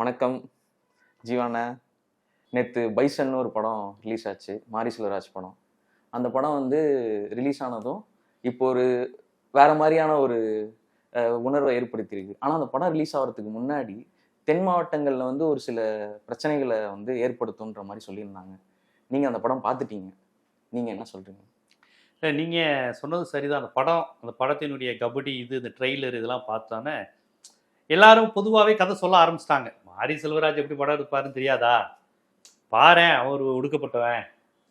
வணக்கம். ஜீவான. நேற்று பைசன் ஒரு படம் ரிலீஸ் ஆச்சு. மாரி செல்வராஜ் படம். அந்த படம் வந்து ரிலீஸ் ஆனதும் இப்போ ஒரு வேற மாதிரியான ஒரு உணர்வை ஏற்படுத்தியிருக்கு. ஆனால் அந்த படம் ரிலீஸ் ஆகிறதுக்கு முன்னாடி தென் மாவட்டங்களில் வந்து ஒரு சில பிரச்சனைகளை வந்து ஏற்படுத்துன்ற மாதிரி சொல்லியிருந்தாங்க. நீங்கள் அந்த படம் பார்த்துட்டீங்க. நீங்கள் என்ன சொல்கிறீங்க இல்லை நீங்கள் சொன்னது சரிதான். அந்த படம் அந்த படத்தினுடைய கபடி இது இந்த ட்ரெய்லர் இதெல்லாம் பார்த்தானே எல்லாரும் பொதுவாகவே கதை சொல்ல ஆரம்பிச்சிட்டாங்க. மாரி செல்வராஜ் எப்படி படம் எடுப்பாருன்னு தெரியாதா? பாரேன் அவர் ஒடுக்கப்பட்டவன்.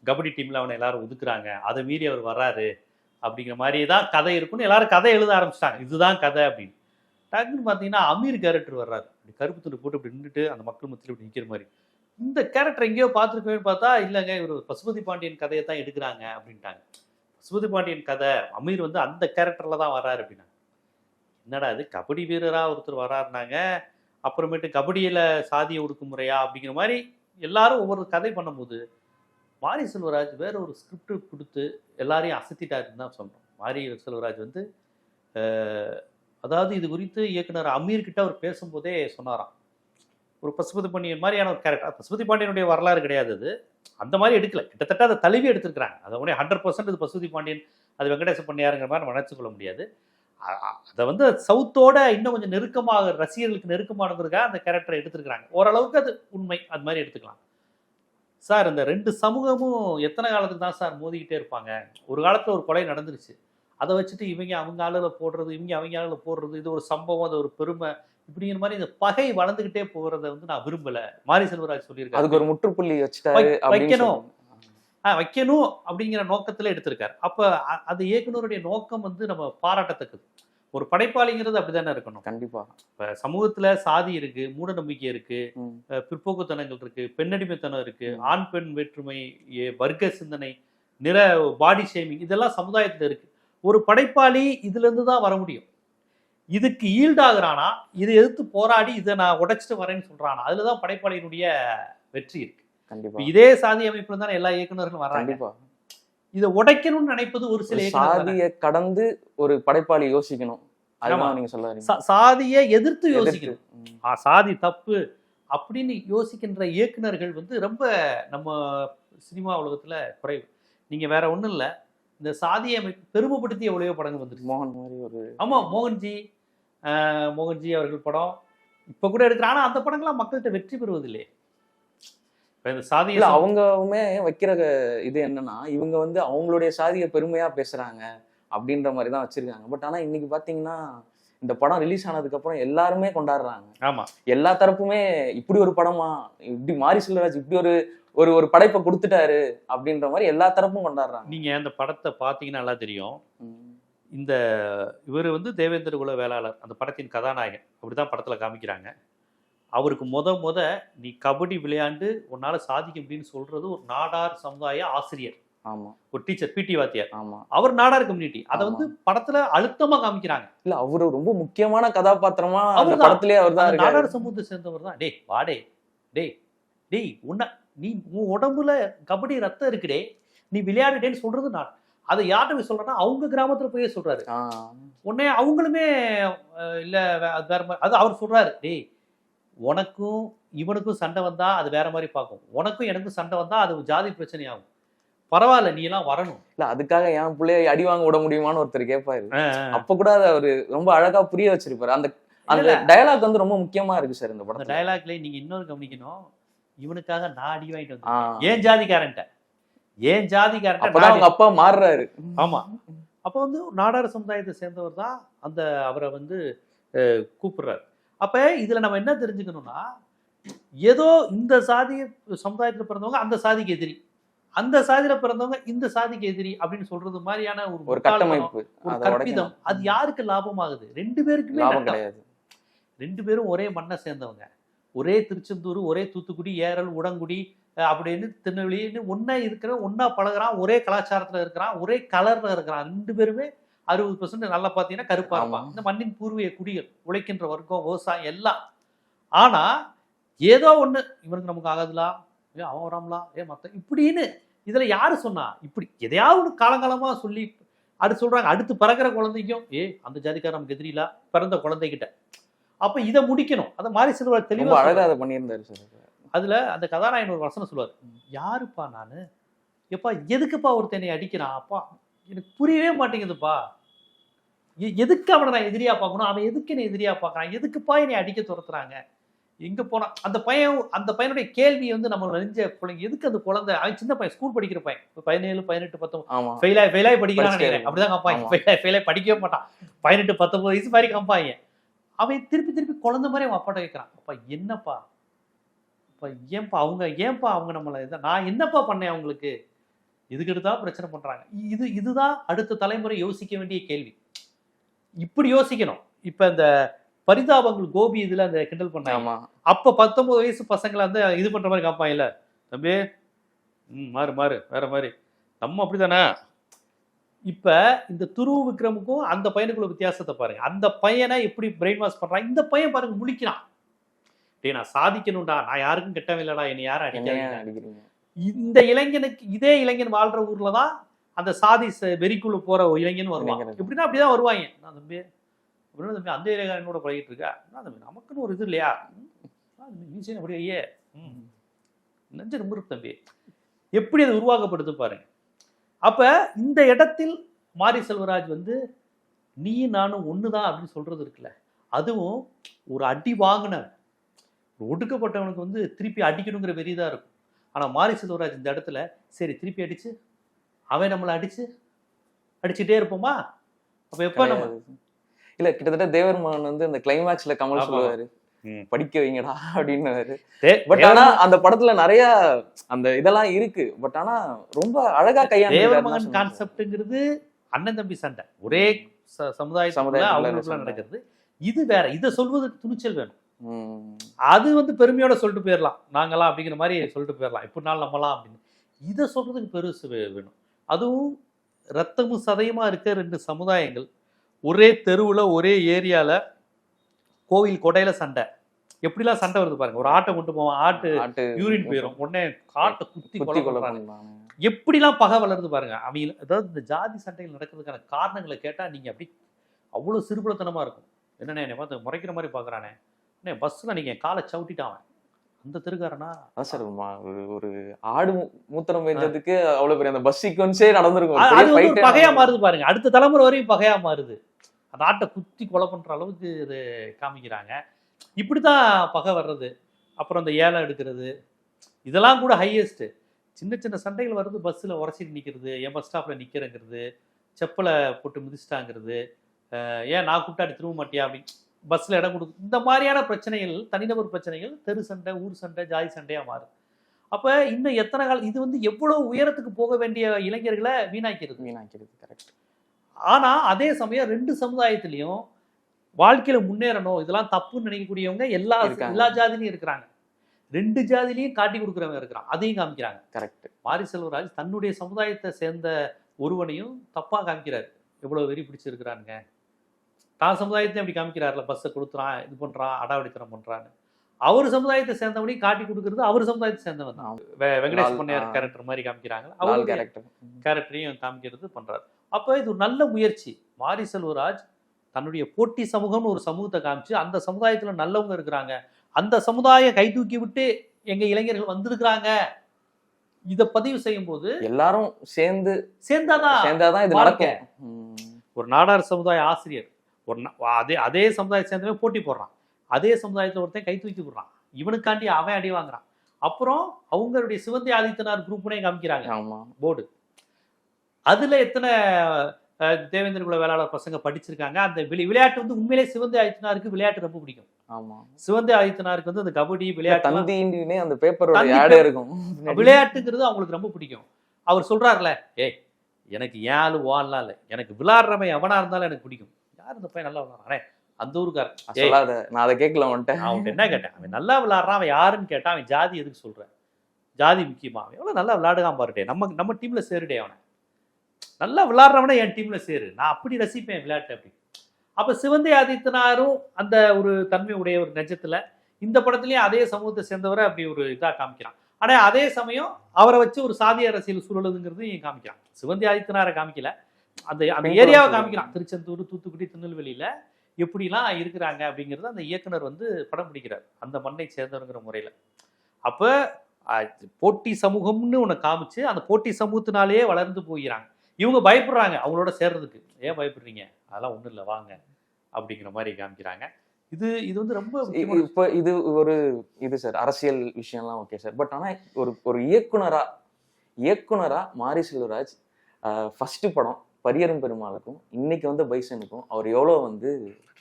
கபடி டீமில் அவனை எல்லாரும் ஒதுக்குறாங்க. அதை மீறி அவர் வர்றாரு. அப்படிங்கிற மாதிரி தான் கதை இருக்குன்னு எல்லாரும் கதை எழுத ஆரம்பிச்சிட்டாங்க. இதுதான் கதை அப்படின்னு. டக்குன்னு பார்த்தீங்கன்னா அமீர் கேரக்டர் வர்றாரு. இப்படி கருப்பு துண்டு போட்டு இப்படி நின்றுட்டு அந்த மக்கள் மத்தியில் இப்படி நிற்கிற மாதிரி. இந்த கேரக்டர் எங்கேயோ பார்த்துருக்கேன்னு பார்த்தா இல்லைங்க இவர் பசுபதி பாண்டியன் கதையை தான் எடுக்கிறாங்க அப்படின்ட்டாங்க. பசுபதி பாண்டியன் கதை அமீர் வந்து அந்த கேரக்டரில் தான் வர்றாரு அப்படின்னா என்னடா இது கபடி வீரராக ஒருத்தர் வராருனாங்க அப்புறமேட்டு கபடியில் சாதிய ஒடுக்குமுறையா அப்படிங்கிற மாதிரி எல்லாரும் ஒவ்வொரு கதை பண்ணும்போது மாரி செல்வராஜ் வேற ஒரு ஸ்கிரிப்ட் கொடுத்து எல்லாரையும் அசத்திட்டாருன்னு தான் சொல்கிறோம் மாரி செல்வராஜ் வந்து அதாவது இது குறித்து இயக்குனர் அமீர் கிட்ட அவர் பேசும்போதே சொன்னாராம். ஒரு பசுபதி பாண்டியன் மாதிரியான ஒரு கேரக்டர் பசுபதி பாண்டியனுடைய வரலாறு கிடையாது அது. அந்த மாதிரி எடுக்கல. கிட்டத்தட்ட அதை தழுவி எடுத்திருக்கிறாங்க. அதை உடனே ஹண்ட்ரட் பர்சன்ட் இது பசுபதி பாண்டியன் அது வெங்கடேச பண்ணியாருங்கிற மாதிரி நம்ம கொள்ள முடியாது. அதை வந்து சவுத்தோட இன்னும் கொஞ்சம் நெருக்கமாக ரசிகர்களுக்கு நெருக்கமானதுக்காக அந்த கேரக்டரை எடுத்திருக்கிறாங்க. ஓரளவுக்கு அது உண்மை. அது மாதிரி எடுத்துக்கலாம். சார் இந்த ரெண்டு சமூகமும் எத்தனை காலத்துக்கு தான் சார் மோதிக்கிட்டே இருப்பாங்க? ஒரு காலத்தில் ஒரு கொலை நடந்துருச்சு. அதை வச்சுட்டு இவங்க அவங்க ஆளுல போடுறது இவங்க அவங்க ஆளுல போடுறது இது ஒரு சம்பவம் அது ஒரு பெருமை இப்படிங்கிற மாதிரி இந்த பகை வளர்ந்துக்கிட்டே போகிறத வந்து நான் விரும்பல. மாரி செல்வராஜ் சொல்லியிருக்காரு. அதுக்கு ஒரு முற்றுப்புள்ளி வச்சுட்டாரு வை- அப்படின்னு வைக்கணும். வைக்கணும் அப்படிங்கிற நோக்கத்துல எடுத்திருக்காரு. அப்ப அது இயக்குனருடைய நோக்கம் வந்து நம்ம பாராட்டத்தக்கது. ஒரு படைப்பாளிங்கிறது அப்படிதானே இருக்கணும். கண்டிப்பா. இப்ப சமூகத்துல சாதி இருக்கு மூட நம்பிக்கை இருக்கு பிற்போக்குத்தனங்கள் இருக்கு பெண்ணடிமைத்தனம் இருக்கு. ஆண் பெண் வேற்றுமை வர்க்க சிந்தனை நிற பாடி ஷேமிங் இதெல்லாம் சமுதாயத்துல இருக்கு. ஒரு படைப்பாளி இதுல இருந்து தான் வர முடியும். இதுக்கு ஈல்டாகிறானா இதை எதிர்த்து போராடி இதை நான் உடைச்சிட்டு வரேன்னு சொல்றானா அதுலதான் படைப்பாளியினுடைய வெற்றி இருக்கு. கண்டிப்பா. இதே சாதி அமைப்புல தானே எல்லா இயக்குனர்களும் வர்றாங்க கண்டிப்பா. இதை உடைக்கணும்னு நினைப்பது ஒரு சில. சாதியை கடந்து ஒரு படைப்பாளி யோசிக்கணும். சாதியை எதிர்த்து. யோசிக்கணும். சாதி தப்பு அப்படின்னு யோசிக்கின்ற இயக்குனர்கள் வந்து ரொம்ப நம்ம சினிமா உலகத்துல குறைவு. நீங்க வேற ஒண்ணும் இல்ல. இந்த சாதியை அமைப்பு பெருமைப்படுத்தி எவ்வளவோ படங்கள் வந்துருக்கு மோகன் மாதிரி ஒரு ஆமா மோகன்ஜி மோகன்ஜி அவர்கள் படம். இப்ப கூட எடுக்கிற ஆனா அந்த படங்கள்லாம் மக்கள்கிட்ட வெற்றி பெறுவதில்லையே. சாதிய இல்ல அவங்கவுமே வைக்கிற இது என்னன்னா இவங்க வந்து அவங்களுடைய சாதியை பெருமையா பேசுறாங்க அப்படின்ற மாதிரி தான் வச்சிருக்காங்க. பட் ஆனா இன்னைக்கு பாத்தீங்கன்னா இந்த படம் ரிலீஸ் ஆனதுக்கு அப்புறம் எல்லாருமே கொண்டாடுறாங்க. ஆமா. எல்லா தரப்புமே இப்படி ஒரு படமா இப்படி மாரி செல்வராஜ் இப்படி ஒரு ஒரு ஒரு படைப்பை கொடுத்துட்டாரு அப்படின்ற மாதிரி எல்லா தரப்பும் கொண்டாடுறாங்க. நீங்க அந்த படத்தை பாத்தீங்கன்னா நல்லா தெரியும். இந்த இவர் வந்து தேவேந்திர குல வேளாளர் அந்த படத்தின் கதாநாயகன். அப்படிதான் படத்துல காமிக்கிறாங்க. அவருக்கு முத முத நீ கபடி விளையாண்டு உன்னால சாதிக்க முடியும்னு சொல்றது ஒரு நாடார் சமுதாய ஆசிரியர். ஆமா. ஒரு டீச்சர் பிடி வாத்தியார். ஆமா. அவர் நாடார் கம்யூனிட்டி. அதை. வந்து படத்துல அழுத்தமா காமிக்கிறாங்க. இல்ல அவரு ரொம்ப முக்கியமான கதாபாத்திரமா அந்த அவர்தான். படத்திலேயே அவர் தான் நாடார் சமூகத்தை சேர்ந்தவர் தான் டேய் வாடே டேய் டேய் உன்ன நீ உன் உடம்புல கபடி ரத்தம் இருக்குடே நீ விளையாடுடேன்னு சொல்றது நான். அதை யார்கிட்ட போய் சொல்றேன்னா அவங்க கிராமத்துல போய் சொல்றாரு. உடனே அவங்களுமே இல்ல வேற அது அவர் சொல்றாரு. டேய் உனக்கும் இவனுக்கும் சண்டை வந்தா அது வேற மாதிரி பார்க்கும். உனக்கும் எனக்கும் சண்டை வந்தா அது ஜாதி பிரச்சனை ஆகும் பரவாயில்ல நீ எல்லாம் வரணும். இல்ல அதுக்காக என் பிள்ளைய அடி வாங்க விட முடியுமான்னு ஒருத்தர் கேட்பாரு. அப்ப கூட அதை அவரு ரொம்ப அழகா புரிய வச்சிருப்பாரு. அந்த அந்த டயலாக் வந்து ரொம்ப முக்கியமா இருக்கு சார் இந்த படத்துல. டயலாக்ல நீங்க இன்னொரு கவனிக்கணும். இவனுக்காக நான் அடி வாங்கிட்டு. வந்தேன் ஏன் ஜாதிக்காரன்ட்ட? ஏன் நான் அவங்க அப்பா மாறுறாரு. ஆமா. அப்போ வந்து நாடார் சமுதாயத்தை சேர்ந்தவர் தான் அந்த அவரை வந்து கூப்பிடுறாரு. அப்ப இதுல நம்ம என்ன தெரிஞ்சுக்கணும்னா ஏதோ இந்த சாதி சமுதாயத்துல பிறந்தவங்க அந்த சாதிக்கு எதிரி. அந்த சாதியில பிறந்தவங்க இந்த சாதிக்கு எதிரி அப்படின்னு சொல்றது மாதிரியான ஒரு ஒரு கட்டமைப்பு. கற்பிதம். அது யாருக்கு லாபமாகுது? ரெண்டு பேருக்குமே லாபம். கிடையாது. ரெண்டு பேரும் ஒரே மண்ணை சேர்ந்தவங்க. ஒரே திருச்செந்தூர் ஒரே தூத்துக்குடி ஏரல் உடங்குடி அப்படின்னு திருநெல்வேலின்னு ஒண்ணா இருக்கிற ஒண்ணா பழகுறான் ஒரே கலாச்சாரத்துல இருக்கிறான் ஒரே கலர்ல இருக்கிறான். ரெண்டு பேருமே அறுபது பர்சன்ட் நல்லா பார்த்தீங்கன்னா கருப்பா ஆமா. இருப்பான் இந்த மண்ணின் பூர்வீக குடிகள் உழைக்கின்ற வர்க்கம் விவசாயம் எல்லாம். ஆனா ஏதோ ஒண்ணு இவனுக்கு நமக்கு ஆகாதுலா? ஏ அவன் வராமலா? ஏ மத்த இப்படின்னு இதுல யாரு சொன்னா? இப்படி எதையாவது ஒண்ணு காலங்காலமா சொல்லி அடுத்து சொல்றாங்க. அடுத்து பிறக்கிற குழந்தைக்கும் ஏ அந்த ஜாதிக்கார நமக்கு எதிரிலா பிறந்த குழந்தைகிட்ட. அப்ப இதை முடிக்கணும். அதை மாரி செல்வராஜ் ரொம்ப தெளிவா அழகா சொல்றாரு. அதை பண்ணியிருந்தாரு சார். அதுல அந்த கதாநாயகன் ஒரு வசனம் சொல்லுவார். யாருப்பா நானு? எப்பா எதுக்குப்பா ஒருத்தனை அடிக்கிறான்? அப்பா எனக்கு புரியவே மாட்டேங்குதுப்பா. எதுக்கு அவனை நான் எதிரியா பார்க்கணும்? அவன் எதுக்கு என்னை எதிரியா பார்க்கறான்? எதுக்குப்பா என்னை அடிக்க துரத்துறாங்க? எங்க போனா அந்த பையன் அந்த பையனுடைய கேள்வி வந்து நம்ம நெஞ்ச பிள்ளைங்க எதுக்கு அந்த குழந்தை? அவன் சின்ன பையன் ஸ்கூல் படிக்கிற பையன். பதினேழு பதினெட்டு பத்தொன்பது ஃபெயிலாய் ஃபெயிலாய் படிக்கிறான்னு நினைக்கிறேன். அப்படிதான் காப்பாங்க. ஃபெயிலாய் ஃபெயிலாய் படிக்கவே மாட்டான். பதினெட்டு பத்தொன்பது வயசு மாதிரி காப்பாங்க அவன் திருப்பி திருப்பி குழந்தை மாதிரி அவன் அப்பாட்ட கேட்கறான். அப்பா என்னப்பா? அப்பா ஏன்பா அவங்க ஏன்பா அவங்க நம்மளை இதை நான் என்னப்பா பண்ணேன் அவங்களுக்கு? இதுக்கு எடுத்தாலும் பிரச்சனை பண்றாங்க. இது இதுதான் அடுத்த தலைமுறை யோசிக்க வேண்டிய கேள்வி. இப்படி யோசிக்கணும். இப்ப இந்த பரிதாபங்கள் கோபி இதுல அந்த கிண்டல் பண்ணாங்க. அப்ப பத்தொன்பது வயசு பசங்களை வந்து இது பண்ற மாதிரி காப்பாங்கல்ல தம்பி ம் மாறு மாறு வேற மாதிரி. நம்ம அப்படிதானே? இப்ப இந்த துருவ விக்ரமுக்கும் அந்த பையனுக்குள்ள வித்தியாசத்தை பாருங்க. அந்த பையனை எப்படி பிரெயின் வாஷ் பண்றான்? இந்த பையன் பாருங்க முழிக்கிறான். டேய் நான் சாதிக்கணும்டா. நான் யாருக்கும் கெட்டவன் இல்லடா. என்னை யாரும் அடிக்கிறீங்க? இந்த இளைஞனுக்கு இதே இளைஞன் வாழ்ற ஊர்ல தான் அந்த சாதி வெறிக்குள்ள போற இளைஞன் இளைஞர். எப்படின்னா அப்படிதான் வருவாங்க. நான் தம்பி அப்படின்னா தம்பி அந்த ஏரியாக்காரனோட பழகிட்டு இருக்கா? என்ன தம்பி நமக்குன்னு ஒரு இது இல்லையா? மீசையும் அப்படியே ஐயே. ம். நெஞ்சு நிமிரு தம்பி. எப்படி அது உருவாக்கப்படுது பாருங்க. அப்ப இந்த இடத்தில் மாரி செல்வராஜ் வந்து நீ நானும் ஒண்ணுதான் அப்படின்னு சொல்றது இருக்குல்ல. அதுவும் ஒரு அடி வாங்கின ஒடுக்கப்பட்டவனுக்கு வந்து திருப்பி அடிக்கணுங்கிற வெறிதான் இருக்கும். ஆனா மாரி செல்வராஜ் இந்த இடத்துல சரி திருப்பி அடிச்சு அவன் நம்மளை அடிச்சு அடிச்சுட்டே இருப்போமா? அப்ப எப்ப நம்ம. இல்ல கிட்டத்தட்ட தேவர் மகன் வந்து அந்த கிளைமேக்ஸ்ல கமல். சொல்லுவாரு. படிக்க வைங்கடா அப்படின்னு பட் ஆனா அந்த படத்துல நிறைய அந்த இதெல்லாம் இருக்கு. பட் ஆனா ரொம்ப அழகா தேவர் கையாண்டு மகன் கான்செப்ட்ங்கிறது அண்ணன் தம்பி சண்டை. ஒரே ச- சமுதாயத்துக்குள்ள சமுதாயத்துக்குள்ள அவங்களுக்குள்ள சண்டை. நடக்கிறது. இது வேற. இதை சொல்வதற்கு துணிச்சல் வேணும். அது வந்து பெருமையோட சொல்லிட்டு போயிடலாம். நாங்களாம் அப்படிங்கிற மாதிரி சொல்லிட்டு போயிடலாம். எப்படினாலும் நம்பலாம் அப்படின்னு. இதை சொல்றதுக்கு பெருசு வேணும். அதுவும் ரத்தமும் சதையுமா இருக்க ரெண்டு சமுதாயங்கள். ஒரே தெருவுல ஒரே ஏரியால கோவில் கொடையில சண்டை. எப்படிலாம் சண்டை வருது பாருங்க. ஒரு ஆட்டை கொண்டு போவான். ஆட்டு யூரின் போயிடும் உடனே காட்டை குத்தி கொலை பண்றாங்க. எப்படிலாம் பகை வளருது பாருங்க. அவங்க அதாவது இந்த ஜாதி சண்டைகள் நடக்கிறதுக்கான காரணங்களை கேட்டா நீங்க அப்படி அவ்வளவு சிறுபுலத்தனமா இருக்கும். என்னண்ணே என்னை பார்த்து முறைக்கிற மாதிரி பாக்குறானே. அண்ணே பஸ்ல நீங்க என் காலை சவுட்டிட்டான் அவன். அந்த தெருக்காரனா? சார் ஒரு ஒரு ஆடு மூத்திரம் பெஞ்சதுக்கு அவ்வளவு பெரிய அந்த பஸ் சீக்வன்ஸே நடந்திருக்கும். அது வந்து பகையா. மாறுது பாருங்க. அடுத்த தலைமுறை வரையும் பகையா மாறுது. அந்த ஆட்டை குத்தி கொலை பண்ற அளவுக்கு இது காமிக்கிறாங்க. இப்படிதான் பகை வர்றது. அப்புறம் அந்த ஏலம் எடுக்கிறது. இதெல்லாம் கூட ஹையஸ்ட் சின்ன சின்ன சண்டைகள் வருது பஸ்ஸில் உரசிட்டு நிற்கிறது என் பஸ் ஸ்டாப்பில் நிற்கிறேங்கிறது செப்பலை போட்டு மிதிச்சிட்டாங்கிறது. ஏன் நான் கூப்பிட்டாடி திரும்ப மாட்டியா அப்படி பஸ்ஸில் இடம் கொடுக்கு இந்த மாதிரியான பிரச்சனைகள் தனிநபர் பிரச்சனைகள் தெரு சண்டை ஊர் சண்டை ஜாதி சண்டையாக மாறுது அப்போ இன்னும் எத்தனை காலம் இது வந்து எவ்வளோ உயரத்துக்கு போக வேண்டிய இளைஞர்களை வீணாக்கிறது வீணாக்கிறது கரெக்ட் ஆனா அதே சமயம் ரெண்டு சமுதாயத்திலையும் வாழ்க்கையில முன்னேறணும் இதெல்லாம் தப்புன்னு நினைக்கக்கூடியவங்க எல்லா. எல்லா ஜாதிலையும் இருக்கிறாங்க. ரெண்டு ஜாதிலையும் காட்டி கொடுக்குறவங்க இருக்கிறான். அதையும் காமிக்கிறாங்க. கரெக்ட் மாரி செல்வராஜ் தன்னுடைய சமுதாயத்தை சேர்ந்த ஒருவனையும் தப்பா காமிக்கிறாரு. எவ்வளவு வெறி பிடிச்சிருக்கிறானுங்க. தான் சமுதாயத்தையும் அப்படி காமிக்கிறாருல பஸ்ஸை கொடுத்துறான் இது பண்றான் அடாவடித்தனம் பண்றான்னு. அவர் சமுதாயத்தை சேர்ந்தவனையும் காட்டி கொடுக்கறது அவர் சமுதாயத்தை சேர்ந்தவன் தான். வெங்கடேஷ் பொன்னையார். கேரக்டர் மாதிரி காமிக்கிறாங்க அவருடைய கேரக்டர் கேரக்டரையும் காமிக்கிறது பண்றாரு. அப்போ இது ஒரு நல்ல முயற்சி. மாரி செல்வராஜ் தன்னுடைய போட்டி சமூகம்னு ஒரு சமூகத்தை காமிச்சு அந்த சமுதாயத்துல நல்லவங்க இருக்கிறாங்க. அந்த சமுதாயம் கை தூக்கி விட்டு எங்க இளைஞர்கள் வந்திருக்கிறாங்க. இத பதிவு செய்யும் போது எல்லாரும் சேர்ந்து சேர்ந்தாதான் சேர்ந்தாதான் இது. நடக்கும். ஒரு நாடார் சமுதாய ஆசிரியர். ஒரு அதே அதே சமுதாயத்தை சேர்ந்தவன் போட்டி போடுறான். அதே சமுதாயத்துல ஒருத்தன் கை தூக்கி விடுறான். இவனுக்காண்டி அவன் அடி வாங்குறான். அப்புறம் அவங்களுடைய சிவந்தி ஆதித்தனார் குரூப்னே காமிக்கிறாங்க. ஆமா போர்டு. அதுல எத்தனை தேவேந்திர குல வேளாளர் பசங்க படிச்சிருக்காங்க அந்த விளை- விளையாட்டு வந்து உண்மையிலே சிவந்தி ஆதித்தனாருக்கு விளையாட்டு ரொம்ப பிடிக்கும். ஆமா. சிவந்தி ஆதித்தனாருக்கு வந்து அந்த கபடி விளையாட்டு அந்த paper. இருக்கும். விளையாட்டுங்கிறது அவங்களுக்கு ரொம்ப பிடிக்கும். அவர் சொல்றாருல ஏய் எனக்கு ஆளு வான்லாம் இல்லை. எனக்கு விளையாடுறவன் எவனா இருந்தாலும் எனக்கு பிடிக்கும். யார் இந்த பையன் நல்லா விளையாடுறான் அந்த ஊருக்காரன். சொல்லாத நான் அதை கேட்கல வந்துட்டேன் அவன்கிட்ட என்ன கேட்டேன்? அவன் நல்லா விளையாடுறான் அவன் யாருன்னு கேட்டான் அவன் ஜாதி எதுக்கு சொல்றேன் ஜாதி முக்கியமா? அவன் எவ்வளவு நல்லா விளையாடுகான் பாருடே நம்ம நம்ம டீம்ல சேருடே அவனை. நல்லா விளையாடுறவன என் டீம்ல சேரு. நான் அப்படி ரசிப்பேன் விளையாட்டு அப்படி. அப்ப சிவந்தி ஆதித்தனாரும் அந்த ஒரு தன்மை உடைய ஒரு நெஜத்துல இந்த படத்துலயும் அதே சமூகத்தை சேர்ந்தவரை அப்படி ஒரு இதா காமிக்கிறான். ஆனா அதே சமயம் அவரை வச்சு ஒரு சாதி அரசியல் சூழலுங்கிறது இங்க காமிக்கிறான். சிவந்தி ஆதித்தனாரை காமிக்கல. அந்த அந்த ஏரியாவை. காமிக்கிறான். திருச்செந்தூர் தூத்துக்குடி திருநெல்வேலியில எப்படிலாம் இருக்கிறாங்க அப்படிங்கிறது அந்த இயக்குனர் வந்து படம் பிடிக்கிறார். அந்த மண்ணை சேர்ந்தவங்கிற முறையில். அப்போ போட்டி சமூகம்னு ஒன்று காமிச்சு அந்த போட்டி சமூகத்தினாலேயே வளர்ந்து போகிறாங்க. இவங்க பயப்படுறாங்க. அவங்களோட சேர்றதுக்கு. ஏன் பயப்படுறீங்க? அதெல்லாம் ஒன்றும் இல்லை வாங்க. அப்படிங்கிற மாதிரி காமிக்கிறாங்க. இது இது வந்து ரொம்ப இப்ப இது ஒரு இது சார் அரசியல் விஷயம்லாம் ஓகே சார். பட் ஆனா ஒரு ஒரு இயக்குனரா இயக்குனரா மாரி செல்வராஜ் ஃபர்ஸ்ட் படம் பரியரும் பெருமாளுக்கும் இன்னைக்கு வந்து பைசனுக்கும் அவர் எவ்வளவு வந்து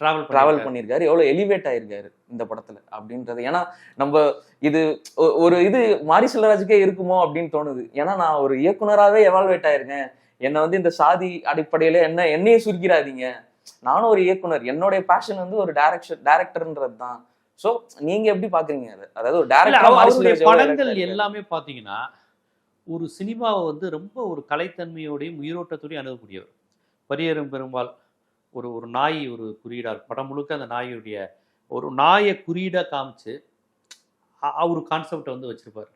டிராவல் டிராவல் பண்ணியிருக்காரு எவ்வளவு எலிவேட் ஆயிருக்காரு இந்த படத்துல அப்படின்றது. ஏன்னா நம்ம இது ஒரு இது மாரி செல்வராஜுக்கே இருக்குமோ அப்படின்னு தோணுது. ஏன்னா நான் ஒரு இயக்குனராவே எவால்வேட் ஆயிருக்கேன். என்னை வந்து இந்த சாதி அடிப்படையில என்ன என்னையே சுருக்கிறாதீங்க நானும் ஒரு இயக்குனர். என்னுடைய பேஷன் வந்து ஒரு டைரக்ஷன் டைரக்டர்ன்றது தான். ஸோ நீங்க எப்படி பாக்குறீங்க அதை? அதாவது ஒரு டேரக்டர் படங்கள் எல்லாமே பாத்தீங்கன்னா ஒரு சினிமாவை வந்து ரொம்ப ஒரு கலைத்தன்மையோடையும் உயிரோட்டத்தோடையும் அணுகக்கூடியவர். பரியரும் பெரும்பால் ஒரு ஒரு நாய் ஒரு குறியீடார். படம் முழுக்க அந்த நாயுடைய ஒரு நாயை குறியீடா காமிச்சு அவர் கான்செப்டை வந்து வச்சிருப்பார்.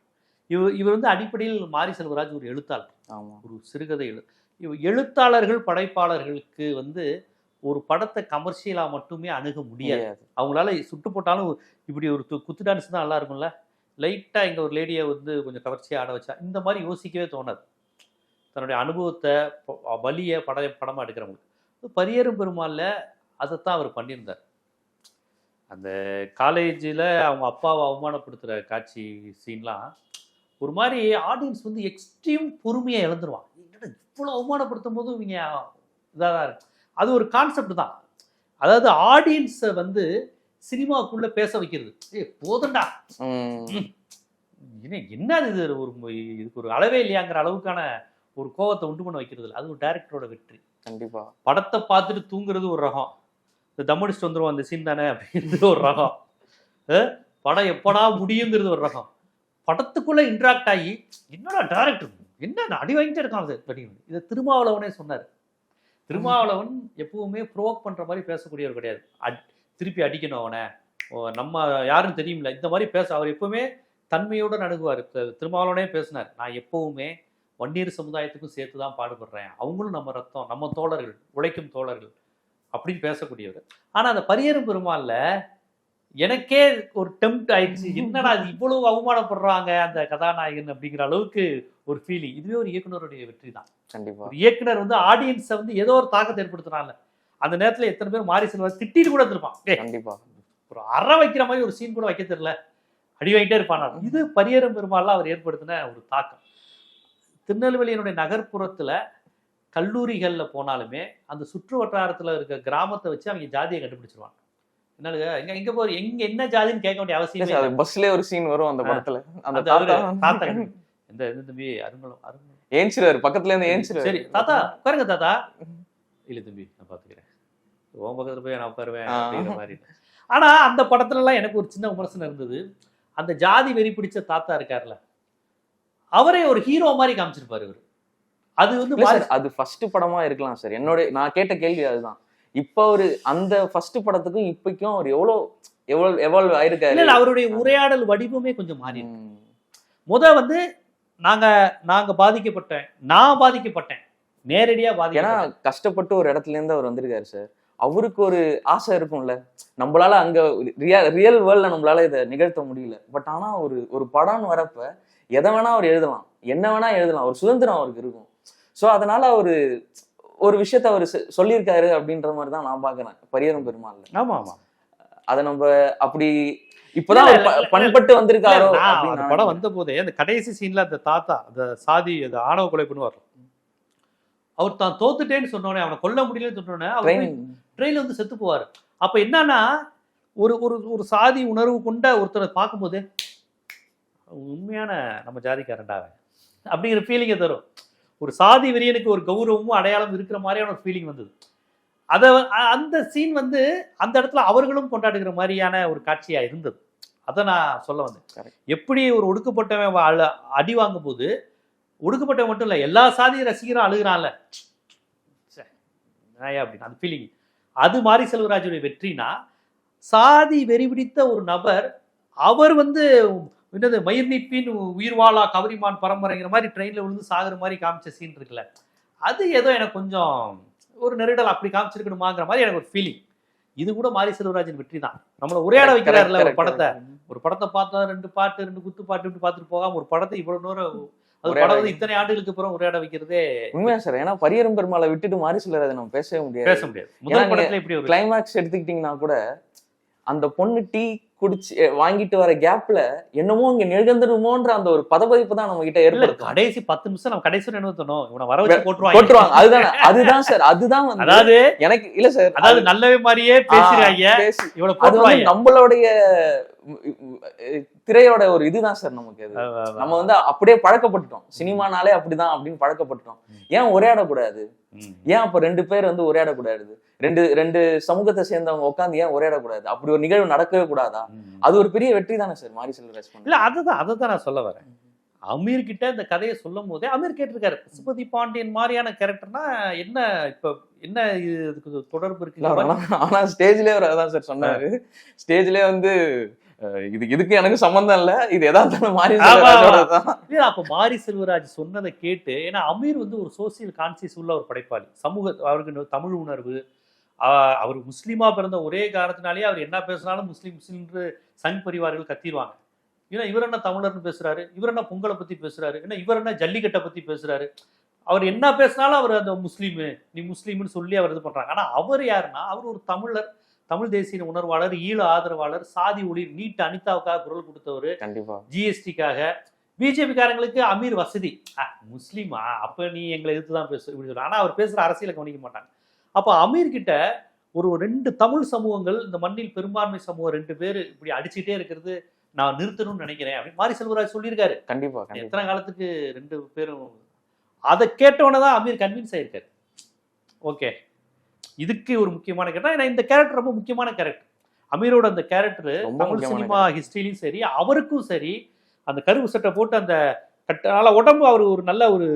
இவர் இவர் வந்து அடிப்படையில் மாரி செல்வராஜ் ஒரு எழுத்தாளர். ஆமா. ஒரு சிறுகதை எழு எழுத்தாளர்கள் படைப்பாளர்களுக்கு வந்து ஒரு படத்தை கமர்ஷியலா மட்டுமே அணுக முடியாது. அவங்களால சுட்டு போட்டாலும் இப்படி ஒரு குத்து டான்ஸ் தான் நல்லா இருக்கும்ல? லைட்டாக இங்கே ஒரு லேடியை வந்து கொஞ்சம் கவர்ச்சியாக ஆட வச்சா இந்த மாதிரி யோசிக்கவே தோணாது. தன்னுடைய அனுபவத்தை வலியை பட படமாக எடுக்கிறவங்களுக்கு. பரியரும் பெருமாளில் அதைத்தான் அவர் பண்ணியிருந்தார். அந்த காலேஜில் அவங்க அப்பாவை அவமானப்படுத்துகிற காட்சி சீன்லாம் ஒரு மாதிரி ஆடியன்ஸ் வந்து எக்ஸ்ட்ரீம் பொறுமையை இழந்துருவான் என்னடா இவ்வளோ அவமானப்படுத்தும் போது இவங்க இதாக தான் இருக்கு. அது ஒரு கான்செப்ட் தான். அதாவது ஆடியன்ஸை வந்து சினிமாக்குள்ள பேச வைக்கிறது. ஏ போதும்டா. உம் என்ன என்ன இது? ஒரு இதுக்கு ஒரு அளவே இல்லையாங்கிற அளவுக்கான ஒரு கோவத்தை உண்டு பண்ண வைக்கிறது இல்லை. அது ஒரு டைரக்டரோட வெற்றி. கண்டிப்பா. படத்தை பார்த்துட்டு தூங்குறது ஒரு ரகம். இந்த தம்மடிச்சுட்டு வந்துருவோம் அந்த சீன் தானே அப்படிங்கிறது ஒரு ரகம். படம் எப்படா முடியுங்கிறது ஒரு ரகம். படத்துக்குள்ள இன்ட்ராக்ட் ஆகி என்னடா டேரக்டர் என்ன அடி வாங்கிட்டே இருக்கான் அது அப்படின்னு இதை திருமாவளவனே சொன்னார். திருமாவளவன் எப்பவுமே ப்ரோவோக் பண்ற மாதிரி பேசக்கூடியவர் கிடையாது. திருப்பி அடிக்கணும் அவனை. நம்ம யாருன்னு தெரியுமில்ல. இந்த மாதிரி பேச அவர் எப்பவுமே தன்மையோடு தி- திருமாவளவனே பேசினார் நான் எப்பவுமே வன்னியர் சமுதாயத்துக்கும் சேர்த்து தான் பாடுபடுறேன். அவங்களும் நம்ம ரத்தம் நம்ம தோழர்கள் உழைக்கும் தோழர்கள் அப்படின்னு பேசக்கூடியவர். ஆனா அந்த பரியரும் பெருமாள்ல எனக்கே ஒரு டெம்ட் ஆயிடுச்சு. என்னடா இது இவ்வளவு அவமானப்படுறாங்க அந்த கதாநாயகன் அப்படிங்கிற அளவுக்கு ஒரு ஃபீலிங் இதுவே ஒரு இயக்குனருடைய வெற்றி தான் கண்டிப்பா இயக்குனர் வந்து ஆடியன்ஸை வந்து ஏதோ ஒரு தாக்கத்தை ஏற்படுத்துறாங்க அந்த நேரத்துல எத்தனை பேர் மாறி செல்வார் திட்டிட்டு கூட இருந்திருப்பான். "டேய், கண்டிப்பா. ஒரு அற வைக்கிற மாதிரி ஒரு சீன் கூட வைக்க தெரியல. அடி வாங்கிட்டே இருப்பான்? இது பரியரும் பெருமாள்ல அவர் ஏற்படுத்தின ஒரு தாக்கம். திருநெல்வேலியினுடைய நகர்ப்புறத்துல கல்லூரிகள்ல போனாலுமே அந்த சுற்று வட்டாரத்துல இருக்க கிராமத்தை வச்சு அவங்க ஜாதியை கண்டுபிடிச்சிருவாங்க. என்னங்க எங்க எங்க போற எங்க என்ன ஜாதின்னு கேட்க வேண்டிய அவசியமே. பஸ்லயே ஒரு சீன் வரும் அந்த. படத்துல. அந்த தாத்தா எந்த எந்த தம்பி அருங்கலம் அருங்கலம் ஏஞ்சிருவாரு பக்கத்துல இருந்து ஏஞ்சிருவாரு. சரி தாத்தா உட்காருங்க தாத்தா. இல்ல தம்பி நான் பாத்துக்கிறேன். உன் பக்கத்துல போய் நான் உட்காருவேன். அப்படிங்கிற மாதிரி. ஆனா அந்த படத்துல எல்லாம் எனக்கு ஒரு சின்ன விமர்சனம் இருந்தது. அந்த ஜாதி வெறி பிடிச்ச தாத்தா இருக்கார்ல அவரே ஒரு ஹீரோ மாதிரி காமிச்சிருப்பாரு இவர். அது வந்து அது ஃபர்ஸ்ட் படமா இருக்கலாம் சார் என்னோட நான் கேட்ட கேள்வி அதுதான். இப்ப ஒரு அந்த ஃபர்ஸ்ட் படத்துக்கும் இப்பக்கும் அவர் எவ்வளவு எவ்வளவு எவால்வ் இல்ல ஆயிருக்காரு? இல்ல அவருடைய உரையாடல் வடிவமே கொஞ்சம் மாறி. முத வந்து நாங்க நாங்க பாதிக்கப்பட்டேன் நான் பாதிக்கப்பட்டேன். நேரடியா ஏன்னா பாதிக்கப்பட்டேன் கஷ்டப்பட்டு ஒரு இடத்துல இருந்து அவர் வந்திருக்காரு சார். அவருக்கு ஒரு ஆசை இருக்கும்ல. நம்மளால அங்க ரியல் வேர்ல்ட்ல நம்மளால இதை நிகழ்த்த முடியல. பட் ஆனா ஒரு ஒரு படம்னு வரப்ப எதை வேணா அவர் எழுதலாம். என்ன வேணா எழுதலாம். ஒரு சுதந்திரம் அவருக்கு இருக்கும். சோ அதனால அவரு ஒரு விஷயத்த அவர் சொல்லியிருக்காரு அப்படின்ற மாதிரி தான் நான் பாக்குறேன் பரியரும் பெருமாள்ல. ஆமா ஆமா. அதை நம்ம அப்படி இப்பதான். பண்பட்டு வந்திருக்காரோ படம் வந்த போதே அந்த கடைசி சீன்ல அந்த தாத்தா அந்த சாதி அந்த ஆணவ கொலை பண்ணுவார் அவர் தான் தோத்துட்டேன்னு சொன்னோடனே அவனை கொல்ல முடியலன்னு சொன்னோடனே அவர் ட்ரெயின் ட்ரெயின்ல வந்து செத்து போவார். அப்ப என்னன்னா ஒரு ஒரு ஒரு சாதி உணர்வு கொண்ட ஒருத்தரை பார்க்கும்போது உண்மையான நம்ம ஜாதிக்காரன்டா அவன். அப்படிங்கிற ஃபீலிங்கை தரும். ஒரு சாதி வெறியனுக்கு ஒரு கௌரவமும் அடையாளம் இருக்கிற மாதிரியான ஒரு ஃபீலிங் வந்தது. அதை அந்த சீன் வந்து அந்த இடத்துல அவர்களும் கொண்டாடுகிற மாதிரியான ஒரு காட்சியா இருந்தது. அதை நான் சொல்ல வந்தேன். எப்படி ஒரு ஒடுக்கப்பட்டவன் அடி வாங்கும் போது ஒடுக்கப்பட்டவன் மட்டும் இல்லை எல்லா சாதி ரசிகரும் அழுகிறான்ல. அப்படின்னு அந்த ஃபீலிங் அது மாரி செல்வராஜுடைய வெற்றினா சாதி வெறி பிடித்த ஒரு நபர் அவர் வந்து என்னது மயிர் நீப்பின் உயிர் வாழா கவரிமான் பரம்பரைங்கிற மாதிரி ட்ரெயினில் விழுந்து சாகுற மாதிரி காமிச்ச சீன் இருக்குல்ல. அது ஏதோ எனக்கு கொஞ்சம் ஒரு நெருடல் அப்படி காமிச்சிருக்கணுமாங்கிற மாதிரி எனக்கு ஒரு ஃபீலிங் இது கூட மாரி செல்வராஜன் வெற்றி தான். நம்மள உரையாட வைக்கிறாருல்ல ஒரு படத்தை. ஒரு படத்தை பார்த்தா ரெண்டு பாட்டு ரெண்டு குத்து பாட்டு பார்த்துட்டு போகாம ஒரு படத்தை இவ்வளவு நேரம் அது படம் இத்தனை ஆண்டுகளுக்கு அப்புறம் உரையாட வைக்கிறதே உண்மையா சார் ஏன்னா பரியரும் பெருமாளை விட்டுட்டு மாரி செல்வராஜ் நம்ம பேசவே முடியாது. பேச முடியாது. முதல் ஏன்னா படத்துல இப்படி ஒரு கிளைமேக்ஸ் எடுத்துக்கிட்டீங்கன்னா கூட அந்த பொண்ணு டீ குடிச்சு வாங்கிட்டு வர கேப்ல என்னமோ இங்க நிகழ்ந்துருமோன்ற அந்த ஒரு பதபதிப்பு தான் நம்ம கிட்ட இல்ல ஏற்படுத்தும். கடைசி பத்து நிமிஷம் நம்ம கடைசி என்ன தோணும் இவனை வர வச்சு போட்டுருவாங்க. போட்டுருவாங்க. அதுதான் அதுதான் சார் அதுதான் வந்து அதாவது எனக்கு இல்ல சார் அதாவது நல்லவே மாதிரியே பேசுறாங்க இவனை அது வந்து நம்மளுடைய திரையோட ஒரு இதுதான் சார் நமக்கு அது. நம்ம வந்து அப்படியே பழக்கப்பட்டுட்டோம். சினிமானாலே அப்படிதான் அப்படின்னு பழக்கப்பட்டுட்டோம். ஏன் உரையாடக்கூடாது. ஏன் அப்ப ரெண்டு பேர் வந்து உரையாடக்கூடாது? ரெண்டு ரெண்டு சமூகத்தை சேர்ந்தவங்க உட்காந்து ஏன் உரையாடக்கூடாது? அப்படி ஒரு நிகழ்வு நடக்கவே கூடாதா. அது ஒரு பெரிய வெற்றி தானே சார் மாரி செல்வராஜ். இல்ல அதுதான் அதை தான் நான் சொல்ல வரேன். அமீர் கிட்ட இந்த கதையை சொல்லும் போதே அமீர் கேட்டிருக்காரு பசுபதி பாண்டியன் மாதிரியான கேரக்டர்னா என்ன இப்ப என்ன இது இதுக்கு தொடர்பு இருக்கு? ஆனா- ஸ்டேஜ்லயே அவர் அதான் சார் சொன்னாரு. ஸ்டேஜ்லயே வந்து இது இதுக்கு எனக்கு சம்பந்தம் இல்ல. இது எதா இருந்தாலும் மாரி அப்ப மாரி செல்வராஜ் சொன்னதை கேட்டு ஏன்னா அமீர் வந்து ஒரு சோசியல் கான்சியஸ் உள்ள ஒரு படைப்பாளி. சமூக அவருக்கு தமிழ் உணர்வு அவர் முஸ்லீமா பிறந்த ஒரே காரணத்தினாலேயே அவர் என்ன பேசினாலும் முஸ்லீம் முஸ்லீம்ன்று சங் பரிவார்கள் கத்திடுவாங்க. ஏன்னா இவர் என்ன தமிழர்னு பேசுறாரு? இவர் என்ன பொங்கலை பத்தி பேசுறாரு? என்ன இவர் என்ன ஜல்லிக்கட்டை பத்தி பேசுறாரு? அவர் என்ன பேசினாலும் அவர் அந்த முஸ்லீமு நீ முஸ்லீம்னு சொல்லி அவர் இது பண்றாங்க. ஆனா அவர் யாருன்னா அவர் ஒரு தமிழர். தமிழ் தேசிய உணர்வாளர் ஈழ ஆதரவாளர் சாதி ஒளி நீட் அனிதாவுக்காக குரல் கொடுத்தவர். கண்டிப்பா. ஜிஎஸ்டிக்காக பிஜேபி காரங்களுக்கு அமீர் வசதி. முஸ்லீமா? அப்ப நீ எங்களை எதிர்த்து தான் பேசு இப்படி சொல்ற ஆனா அவர் பேசுற அரசியலை கவனிக்க மாட்டாங்க. அப்ப அமீர் கிட்ட ஒரு ரெண்டு தமிழ் சமூகங்கள் இந்த மண்ணில் பெரும்பான்மை சமூகம் ரெண்டு பேர் இப்படி அடிச்சுட்டே இருக்கிறது நான் நிறுத்தணும்னு நினைக்கிறேன் அப்படின்னு மாரி செல்வராஜ் சொல்லியிருக்காரு. கண்டிப்பா எத்தனை காலத்துக்கு ரெண்டு பேரும் அதை கேட்டவொடனே தான் அமீர் கன்வின்ஸ் ஆயிருக்காரு. ஓகே. இதுக்கு ஒரு முக்கியமான கேட்டா ஏன்னா இந்த கேரக்டர் ரொம்ப முக்கியமான கேரக்டர் அமீரோட அந்த கேரக்டர் தமிழ் சினிமா ஹிஸ்டரியிலும் சரி அவருக்கும் சரி அந்த கருப்பு சட்டை போட்டு அந்த கட்ட நல்ல உடம்பு அவர் ஒரு நல்ல ஒரு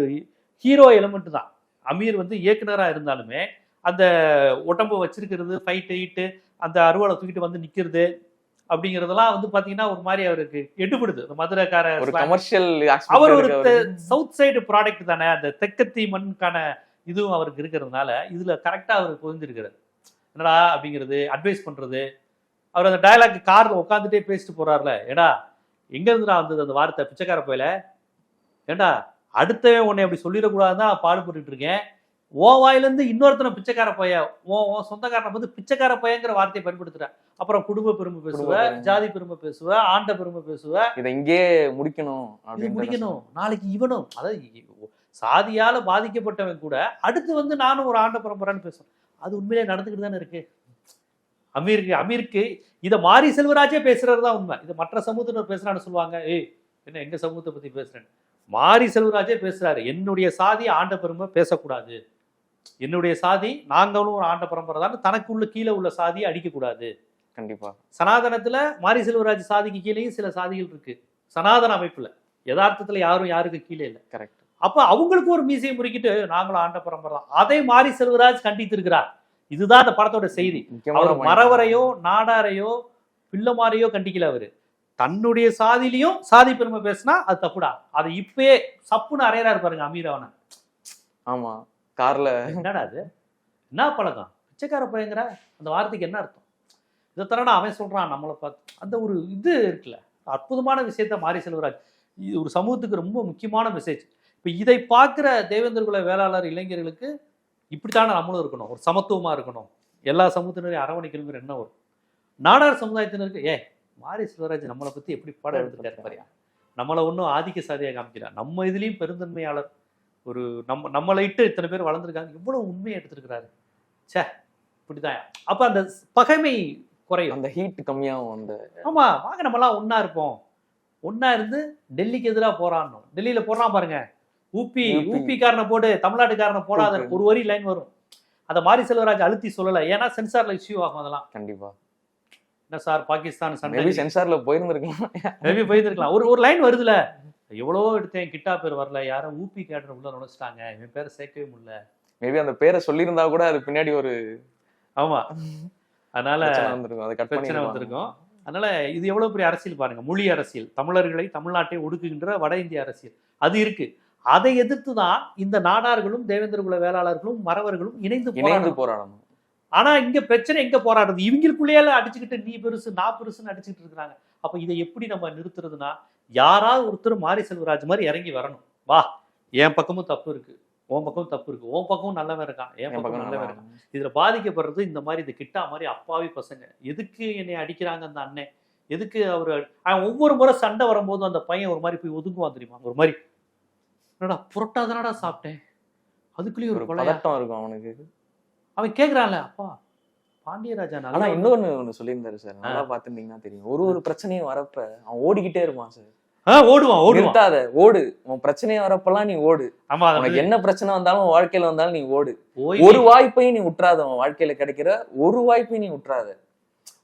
ஹீரோ எலிமெண்ட் தான். அமீர் வந்து இயக்குனரா இருந்தாலுமே அந்த உடம்பு வச்சிருக்கிறது ஃபைட் ஹைட்டு அந்த அருவாளை தூக்கிட்டு வந்து நிக்கிறது அப்படிங்கறதெல்லாம் வந்து பாத்தீங்கன்னா ஒரு மாதிரி அவருக்கு எடுபடுது. அந்த மதுரைக்கார. கமர்ஷியல் அவர் ஒரு சவுத் சைடு ப்ராடக்ட் தானே அந்த தெற்கத்தி மண்ணுக்கான இதுவும் அவருக்கு இருக்கிறதுனால இதுல கரெக்டா அவர் புரிஞ்சிருக்கிறார். என்னடா அப்படிங்கிறது அட்வைஸ் பண்றது. அவர் அந்த டயலாக் கார்ல உட்காந்துட்டே பேசிட்டு போறாருல. ஏடா எங்க இருந்துடா வந்தது அந்த வார்த்தை? பிச்சைக்கார போயில ஏண்டா அடுத்தவன் உன்னை அப்படி சொல்லிடக்கூடாதுன்னு தான் பாடுபட்டுட்டு இருக்கேன். ஓ வாயிலிருந்து இன்னொருத்தனை பிச்சைக்கார பைய ஓ ஓ சொந்தக்காரனை வந்து பிச்சைக்கார பையங்கிற வார்த்தையை பயன்படுத்துற. அப்புறம் குடும்ப பெருமை பேசுவ. ஜாதி பெருமை பேசுவ ஆண்ட பெருமை பேசுவ. இதை இங்கே முடிக்கணும் முடிக்கணும். நாளைக்கு இவனும் அதாவது சாதியால பாதிக்கப்பட்டவன் கூட அடுத்து வந்து நானும் ஒரு ஆண்ட பரம்பரைன்னு பேசுறேன். அது உண்மையிலே நடந்துக்கிட்டு தானே இருக்கு. அமீருக்கு அமீருக்கு இதை மாரி செல்வராஜே பேசுறது தான் உண்மை. இது மற்ற சமூகத்தினர் பேசுறான்னு சொல்லுவாங்க. ஏய் என்ன எங்க சமூகத்தை பத்தி பேசுறேன் மாரி செல்வராஜே பேசுறாரு. என்னுடைய சாதி ஆண்ட பெருமை பேசக்கூடாது. என்னுடைய சாதி நாங்களும் ஒரு ஆண்ட பரம்பரை தான். தனக்குள்ள கீழே உள்ள சாதியை அடிக்கக்கூடாது. கண்டிப்பா. சனாதனத்துல மாரி செல்வராஜ் சாதிக்கு கீழேயும் சில சாதிகள் இருக்கு. சனாதன அமைப்புல. யதார்த்தத்துல யாரும் யாருக்கு கீழே இல்லை. கரெக்ட் அப்ப அவங்களுக்கு ஒரு மீசையை முறுக்கிட்டு நாங்களும் ஆண்ட பரம்பரை தான் அதை மாரி செல்வராஜ் கண்டித்திருக்கிறார். இதுதான் அந்த படத்தோட செய்தி. அவர். மறவரையோ நாடாரையோ பிள்ளைமாரையோ கண்டிக்கல அவரு. தன்னுடைய சாதியிலையும் சாதி பெருமை பேசினா அது தப்புடா. அதை இப்பயே சப்புன்னு அறையறாரு பாருங்க அமீர் அவனை. ஆமா. கார்ல. என்னடா அது என்ன பழக்கம்? பிச்சைக்கார பையங்கிற? அந்த வார்த்தைக்கு என்ன அர்த்தம்? இதைத்தானடா அவன் சொல்றான் நம்மளை பார்த்து. அந்த ஒரு இது இருக்குல்ல. அற்புதமான விஷயத்த மாரி செல்வராஜ். இது ஒரு சமூகத்துக்கு ரொம்ப முக்கியமான மெசேஜ் இப்போ இதை பார்க்குற தேவேந்திர குல வேளாளர் இளைஞர்களுக்கு இப்படித்தானே நம்மளும் இருக்கணும். ஒரு சமத்துவமா இருக்கணும். எல்லா சமூகத்தினரையும் அரவணைக்கணுங்கிற எண்ணம் வரும். நாடார் சமுதாயத்தினருக்கு ஏ மாரி செல்வராஜ் நம்மளை பத்தி எப்படி படம் எடுத்துருக்காரு பாரியா? நம்மளை ஒன்றும் ஆதிக்க சாதியாக காமிக்கிறார் நம்ம இதுலேயும் பெருந்தன்மையாளர் ஒரு நம்ம நம்மளை இட்டு இத்தனை பேர் வளர்ந்துருக்காங்க. இவ்வளவு உண்மையை எடுத்திருக்கிறாரு. ச்சே இப்படிதான். அப்ப அந்த பகைமை குறையும். அந்த ஹீட் கம்மியாகும் அந்த ஆமா வாங்க நம்மலாம் ஒண்ணா இருப்போம். ஒண்ணா இருந்து டெல்லிக்கு எதிராக போராடணும். டெல்லியில போடுறான் பாருங்க. UP UP. ஊபிக்காரனை போடு தமிழ்நாட்டுக்காரனை போடாத. ஒரு வரி லைன் வரும். அதை மாரி செல்வராஜ் அழுத்தி சொல்லல. ஏன்னா சென்சார்ல இஷ்யூ ஆகும் அதெல்லாம். கண்டிப்பா. என்ன சார் பாகிஸ்தான் சண்டை சென்சார்ல போயிருந்திருக்கலாம். மேபி போயிருக்கலாம் ஒரு ஒரு லைன் வருதுல. எவ்வளவோ எடுத்தேன் கிட்டா பேர் வரல. யாரும் ஊபி கேட்டர் உள்ள நுழைச்சிட்டாங்க. இவன் பேரை சேர்க்கவே முடியல. மேபி அந்த பேரை சொல்லியிருந்தா கூட அது பின்னாடி ஒரு ஆமா. அதனால பிரச்சனை வந்திருக்கும். அதனால இது எவ்வளவு பெரிய அரசியல் பாருங்க. மொழி அரசியல். தமிழர்களை தமிழ்நாட்டை ஒடுக்குகின்ற வட இந்திய அரசியல். அது இருக்கு. அதை எதிர்த்து தான் இந்த நாடார்களும் தேவேந்திர குல வேளாளர்களும் மறவர்களும் இணைந்து இணைந்து போராடணும். ஆனா இங்க பிரச்சனை எங்க போராடுறது இவங்களுக்குள்ளேயே அடிச்சுக்கிட்டு நீ பெருசு நான் பெருசுன்னு அடிச்சுக்கிட்டு இருக்கிறாங்க. அப்ப இதை எப்படி நம்ம நிறுத்துறதுன்னா யாராவது ஒருத்தர் மாரி செல்வராஜ் மாதிரி இறங்கி வரணும். வா என் பக்கமும் தப்பு இருக்கு. உன் பக்கமும் தப்பு இருக்கு. உன் பக்கமும் நல்லவன் இருக்கான். என் பக்கம் நல்லவன் நல்லா இருக்கான். இதுல பாதிக்கப்படுறது இந்த மாதிரி இந்த கிட்டா மாதிரி அப்பாவி பசங்க. எதுக்கு என்னை அடிக்கிறாங்க அந்த அண்ணன்? எதுக்கு அவர் ஒவ்வொரு முறை சண்டை வரும்போது அந்த பையன் ஒரு மாதிரி போய் ஒதுங்குவான் தெரியுமா? ஒரு மாதிரி என்னடா புரோட்டா தானடா சாப்பிட்டேன். அதுக்குள்ளேயும் ஒரு பதட்டம் இருக்கும் அவனுக்கு. அவன் கேக்குறான்ல அப்பா பாண்டியராஜா ஆனா இன்னொன்னு ஒண்ணு சொல்லியிருந்தாரு சார். நல்லா பாத்துருந்தீங்கன்னா தெரியும். ஒரு ஒரு பிரச்சனையும் வரப்ப அவன் ஓடிக்கிட்டே இருப்பான் சார். ஓடுவான் நிறுத்தாத ஓடு. உன் பிரச்சனையும் வரப்பெல்லாம் நீ ஓடு. ஆமா உனக்கு என்ன பிரச்சனை வந்தாலும் வாழ்க்கையில வந்தாலும் நீ ஓடு. ஒரு வாய்ப்பையும் நீ விட்டுறாத உன் வாழ்க்கையில கிடைக்கிற ஒரு வாய்ப்பையும் நீ விட்டுறாத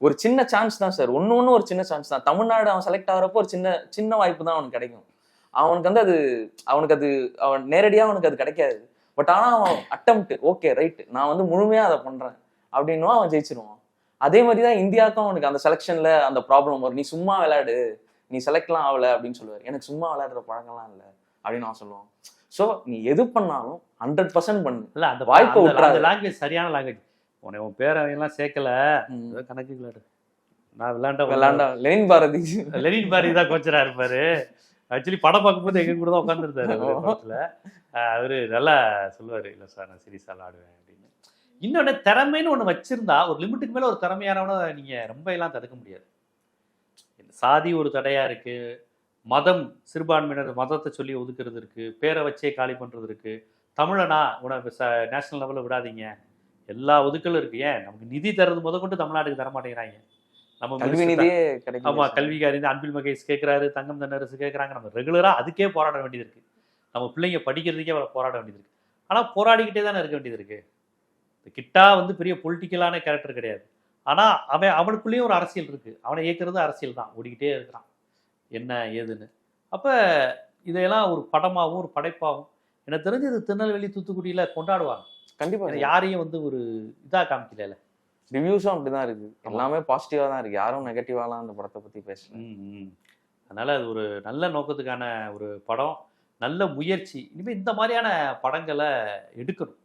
ஒரு சின்ன சான்ஸ் தான் சார். ஒண்ணு ஒண்ணு ஒரு சின்ன சான்ஸ் தான். தமிழ்நாடு அவன் செலக்ட் ஆகிறப்போ ஒரு சின்ன சின்ன வாய்ப்பு தான் அவனுக்கு கிடைக்கும். அவனுக்கு வந்து அது அவனுக்கு அது அவன் நேரடியா அவனுக்கு அது கிடைக்காது. பட் ஆனா அவன் அட்டம்ப்ட் ஓகே ரைட் நான் வந்து முழுமையா அதை பண்றேன். அப்படின்னும் அவன் ஜெயிச்சிருவான். அதே மாதிரி தான் இந்தியாவுக்கும் அவனுக்கு அந்த செலெக்ஷன்ல அந்த ப்ராப்ளம் வரும். நீ சும்மா விளையாடு. நீ செலக்ட்லாம் ஆகல அப்படின்னு சொல்லுவார். எனக்கு சும்மா விளையாடுற பழக்கம்லாம் இல்லை அப்படின்னு அவன் சொல்லுவான். ஸோ நீ எது பண்ணாலும் ஹண்ட்ரட் பர்சன்ட் பண்ணு. இல்ல அந்த வாய்ப்பை அந்த- விட்டுறாத. லாங்குவேஜ் சரியான லாங்குவேஜ் உன்னை உன் பேரவையெல்லாம் எல்லாம் சேர்க்கல. கணக்கு விளையாடு. நான் விளையாண்ட விளையாண்டா. லெனின் பாரதி. லெனின் பாரி தான் கோச்சரா இருப்பாரு. ஆக்சுவலி படம் பார்க்கும்போது எங்க கூட தான் உட்காந்துருந்தாரு படத்துல. அவரு நல்லா சொல்லுவாரு இல்ல சார் நான் சீரியஸா விளையாடுவேன் அப்படின்னு. இன்னொன்னு திறமைன்னு ஒண்ணு வச்சிருந்தா ஒரு லிமிட்டுக்கு மேல ஒரு திறமையானவன நீங்க ரொம்ப எல்லாம் தடுக்க முடியாது. சாதி ஒரு தடையா இருக்கு மதம் சிறுபான்மையினர் மதத்தை சொல்லி ஒதுக்குறது இருக்கு பேரை வச்சே காலி பண்றது இருக்கு தமிழனா உனக்கு நேஷனல் லெவலில் விடாதீங்க. எல்லா ஒதுக்கலும் இருக்கு. ஏன்? நமக்கு நிதி தர்றது முத கொண்டு தமிழ்நாட்டுக்கு தர மாட்டேங்கிறாங்க நம்ம கல்வி நிதியே கிடைக்கும் ஆமா கல்விக்காரி இந்த அன்பில் மகேஷ் கேட்குறாரு தங்கம் தன்னரசு கேட்குறாங்க நம்ம ரெகுலரா அதுக்கே போராட வேண்டியது இருக்கு நம்ம பிள்ளைங்க படிக்கிறதுக்கே போராட வேண்டியது இருக்கு ஆனா போராடிக்கிட்டே தானே இருக்க வேண்டியது இருக்கு கிட்டா வந்து பெரிய பொலிட்டிக்கலான கேரக்டர் கிடையாது. ஆனா அவன் அவனுக்குள்ளேயும் ஒரு அரசியல் இருக்கு. அவனை இயக்குறது அரசியல் தான். ஓடிக்கிட்டே இருக்கிறான். என்ன ஏதுன்னு. அப்ப இதையெல்லாம் ஒரு படமாகவும் ஒரு படைப்பாகவும் எனக்கு தெரிஞ்சு இது திருநெல்வேலி தூத்துக்குடியில கொண்டாடுவாங்க. கண்டிப்பா ஏன்னா யாரையும் வந்து ஒரு இதா காமிக்கல ரிவ்யூஸும் அப்படிதான் இருக்கு. எல்லாமே பாசிட்டிவா தான் இருக்கு. யாரும் நெகட்டிவாலாம் அந்த படத்தை பத்தி பேசல. அதனால அது ஒரு நல்ல நோக்கத்துக்கான ஒரு படம் நல்ல முயற்சி. இனிமேல் இந்த மாதிரியான படங்களை எடுக்கணும்.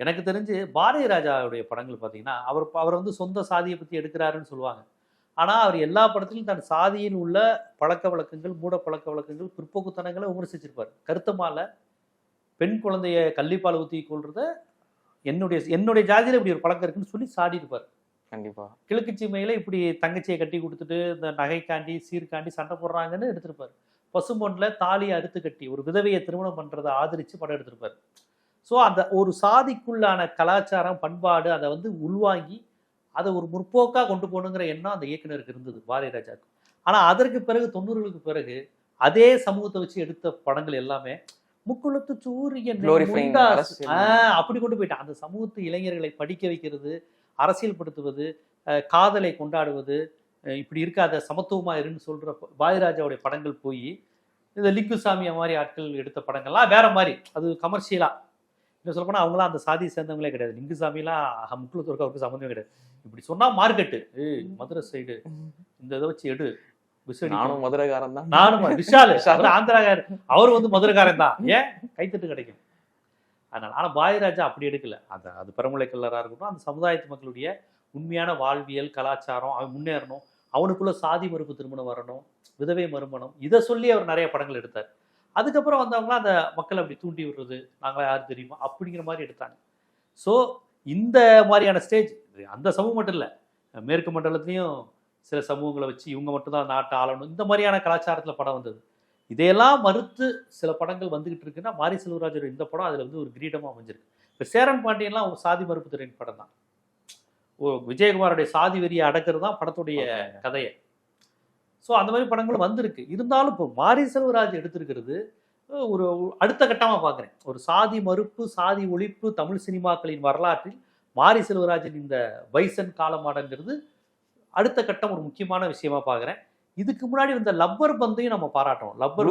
எனக்கு தெரிஞ்சு பாரதி ராஜாவுடைய படங்கள் பார்த்தீங்கன்னா அவர் அவர் வந்து சொந்த சாதியை பற்றி எடுக்கிறாருன்னு சொல்லுவாங்க. ஆனால் அவர் எல்லா படத்திலும் தன் சாதியில் உள்ள பழக்க வழக்கங்கள் மூட பழக்க வழக்கங்கள் பிற்போக்குத்தனங்களை விமர்சிச்சிருப்பார். கருத்தமால பெண் குழந்தைய கள்ளிப்பால் ஊற்றி கொள்றத என்னுடைய என்னுடைய ஜாதியில் இப்படி ஒரு பழக்கம் இருக்குன்னு சொல்லி சாடி இருப்பார் கண்டிப்பா. கிழக்கு சீமையில இப்படி தங்கச்சியை கட்டி கொடுத்துட்டு இந்த நகைக்காண்டி சீர்காண்டி சண்டை போடுறாங்கன்னு எடுத்திருப்பாரு பசும்பொன்ல தாலியை அறுத்து கட்டி ஒரு விதவையை திருமணம் பண்றதை ஆதரிச்சு படம் எடுத்திருப்பாரு ஸோ அந்த ஒரு சாதிக்குள்ளான கலாச்சாரம் பண்பாடு அதை வந்து உள்வாங்கி அதை ஒரு முற்போக்கா கொண்டு போகணுங்கிற எண்ணம் அந்த இயக்குனருக்கு இருந்தது பாரதி ராஜாவுக்கு. ஆனா அதற்கு பிறகு தொண்ணூறுகளுக்கு பிறகு அதே சமூகத்தை வச்சு எடுத்த படங்கள் எல்லாமே முக்குளத்து சூரியன் அப்படி கொண்டு போயிட்டான். அந்த சமூகத்து இளைஞர்களை படிக்க வைக்கிறது அரசியல்படுத்துவது காதலை கொண்டாடுவது இப்படி இருக்காத சமத்துவமா இருன்னு சொல்ற பாரதிராஜாவுடைய படங்கள் போய் இந்த லிங்குசாமி மாதிரி ஆட்கள் எடுத்த படங்கள்லாம் வேற மாதிரி அது கமர்ஷியலா இன்னும் சொல்ல போனா அவங்களாம் அந்த சாதியை சேர்ந்தவங்களே கிடையாது. லிங்குசாமிலாம் முக்குளத்தூருக்கு அவருக்கு சம்மந்தமே கிடையாது. இப்படி சொன்னா மார்க்கெட்டு மதுரை சைடு இந்த இதை வச்சு எடு. விசடி நானும் மதுரைக்காரன் தான் நானும் விஷால். விஷால். அவர் வந்து மதுரைக்காரன் தான் ஏன் கைத்தட்டு கிடைக்கும் அதனால ஆனா பாரதிராஜா அப்படி எடுக்கல. அந்த அது பரமுலை கல்லரா இருக்கட்டும் அந்த சமுதாயத்து மக்களுடைய உண்மையான வாழ்வியல் கலாச்சாரம் அவன் முன்னேறணும். அவனுக்குள்ள சாதி மறுப்பு திருமணம் வரணும் விதவை மறுமணம் இதை சொல்லி அவர் நிறைய படங்கள் எடுத்தார். அதுக்கப்புறம் வந்தவங்களாம் அந்த மக்களை அப்படி தூண்டி விடுறது நாங்களா யார் தெரியுமா? அப்படிங்கிற மாதிரி எடுத்தாங்க. ஸோ இந்த மாதிரியான ஸ்டேஜ் அந்த சமூகம் மட்டும் இல்லை மேற்கு மண்டலத்துலேயும் சில சமூகங்களை வச்சு இவங்க மட்டும்தான் நாட்டை ஆளணும். இந்த மாதிரியான கலாச்சாரத்தில் படம் வந்தது. இதையெல்லாம் மறுத்து சில படங்கள் வந்துகிட்டு இருக்குன்னா மாரி செல்வராஜோட இந்த படம் அதில் வந்து ஒரு கிரீடமாக அமைஞ்சிருக்கு. இப்போ சேரன் பாண்டியன்லாம் ஒரு சாதி மறுப்பு துறையின் படம் தான். ஓ விஜயகுமாரோடைய சாதி வெறியை அடக்கிறது தான் படத்துடைய கதையை. ஸோ அந்த மாதிரி படங்களும் வந்திருக்கு. இருந்தாலும் இப்போ மாரி செல்வராஜ் எடுத்திருக்கிறது ஒரு அடுத்த கட்டமாக பார்க்குறேன் ஒரு சாதி மறுப்பு சாதி ஒழிப்பு தமிழ் சினிமாக்களின் வரலாற்றில் மாரி செல்வராஜின் இந்த பைசன் காலமாடங்கிறது அடுத்த கட்டம் ஒரு முக்கியமான விஷயமா பார்க்குறேன். இதுக்கு முன்னாடி வந்த லப்பர் பந்தையும் நம்ம பாராட்டணும். Lubber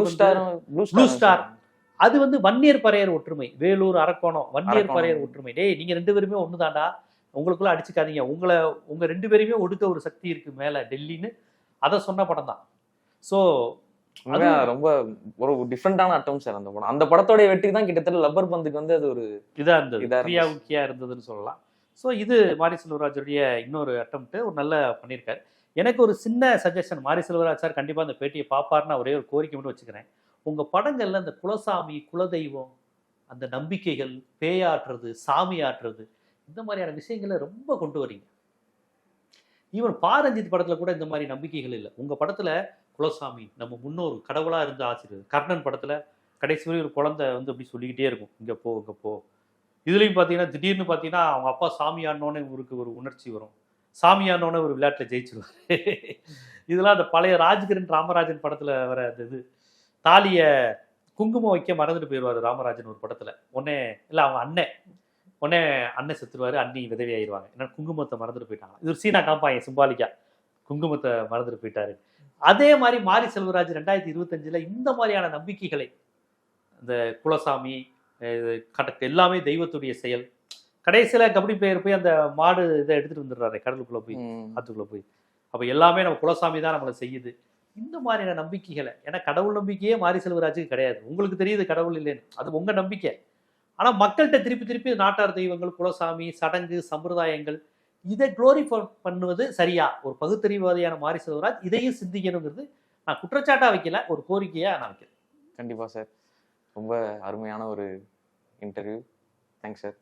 blue star. அது வந்து வன்னியர் பறையர் ஒற்றுமை. வேலூர் அரக்கோணம். வன்னியர். பறையர் ஒற்றுமை. டேய் நீங்க ரெண்டு பேருமே ஒண்ணுதான்டா. உங்களுக்குள்ள அடிச்சுக்காதீங்க. உங்களை உங்க ரெண்டு பேரையுமே ஒடுக்க ஒரு சக்தி இருக்கு மேல டெல்லின்னு. அதை சொன்ன படம் தான். ஸோ ரொம்ப ஒரு டிஃப்ரெண்டான அட்டம் சார் அந்த படம். அந்த படத்தோட வெற்றி தான் கிட்டத்தட்ட லப்பர் பந்துக்கு வந்து அது ஒரு இதா இருந்தது. இதா இருந்ததுன்னு சொல்லலாம். ஸோ இது மாரி செல்வராஜருடைய இன்னொரு அட்டம்ப்ட் ஒரு நல்ல பண்ணியிருக்காரு எனக்கு ஒரு சின்ன சஜஷன் மாரி செல்வராஜ் சார் கண்டிப்பாக அந்த பேட்டியை பார்ப்பார்னு ஒரே ஒரு கோரிக்கை மட்டும் வச்சுக்கிறேன். உங்கள் படங்களில் அந்த குலசாமி குலதெய்வம் அந்த நம்பிக்கைகள் பேயாற்றுறது சாமி ஆட்டுறது இந்த மாதிரியான விஷயங்களை ரொம்ப கொண்டு வரீங்க. ஈவன் பாரஞ்சித் படத்தில் கூட இந்த மாதிரி நம்பிக்கைகள் இல்லை. உங்கள் படத்தில் குலசாமி நம்ம முன்னோர் கடவுளாக இருந்து ஆசிரியர் கர்ணன் படத்தில் கடைசி வரை ஒரு குழந்தை வந்து அப்படி சொல்லிக்கிட்டே இருக்கும். இங்கே போ இங்கே போ. இதுலேயும் பார்த்தீங்கன்னா திடீர்னு பார்த்தீங்கன்னா அவங்க அப்பா சாமியானோன்னு இவருக்கு ஒரு உணர்ச்சி வரும். சாமியானோன்னு ஒரு விளையாட்டில் ஜெயிச்சிருவார். இதெல்லாம் அந்த பழைய ராஜ்கிரண் ராமராஜன் படத்தில் வர அந்த இது. தாலியை குங்குமம் வைக்க மறந்துட்டு போயிடுவார் ராமராஜன் ஒரு படத்தில். உடனே இல்லை அவங்க அண்ணன். உடனே அண்ணன் செத்துருவார் அண்ணி விதவி ஆயிடுவாங்க. ஏன்னா குங்குமத்தை மறந்துட்டு போயிட்டாங்க. இது ஒரு சீனா காம்பாயன் சிம்பாலிக்கா குங்குமத்தை மறந்துட்டு போயிட்டாரு. அதே மாதிரி மாரி செல்வராஜ் ரெண்டாயிரத்தி இருபத்தஞ்சில் இந்த மாதிரியான நம்பிக்கைகளை இந்த குலசாமி எல்லாமே தெய்வத்துடைய செயல். கடைசியில் கபடி பிளேயர் போய் அந்த மாடு இதை எடுத்துட்டு வந்துடுறாரு கடலுக்குள்ளே போய். ஆத்துக்குள்ளே போய். அப்போ எல்லாமே நம்ம குலசாமி தான் நம்மளை செய்யுது. இந்த மாதிரியான நம்பிக்கைகளை ஏன்னா கடவுள் நம்பிக்கையே மாரி செல்வராஜுக்கு கிடையாது. உங்களுக்கு தெரியுது கடவுள் இல்லைன்னு. அது உங்கள் நம்பிக்கை. ஆனால் மக்கள்கிட்ட திருப்பி திருப்பி நாட்டார் தெய்வங்கள் குலசாமி சடங்கு சம்பிரதாயங்கள் இதை க்ளோரிஃபை பண்ணுவது சரியா? ஒரு பகுத்தறிவாதியான மாரி செல்வராஜ் இதையும் சிந்திக்கணுங்கிறது நான் குற்றச்சாட்டா வைக்கல ஒரு கோரிக்கையா நான் வைக்கிறேன். கண்டிப்பா சார். ரொம்ப அருமையான ஒரு ఇంటర్వ్యూ. Thanks sir.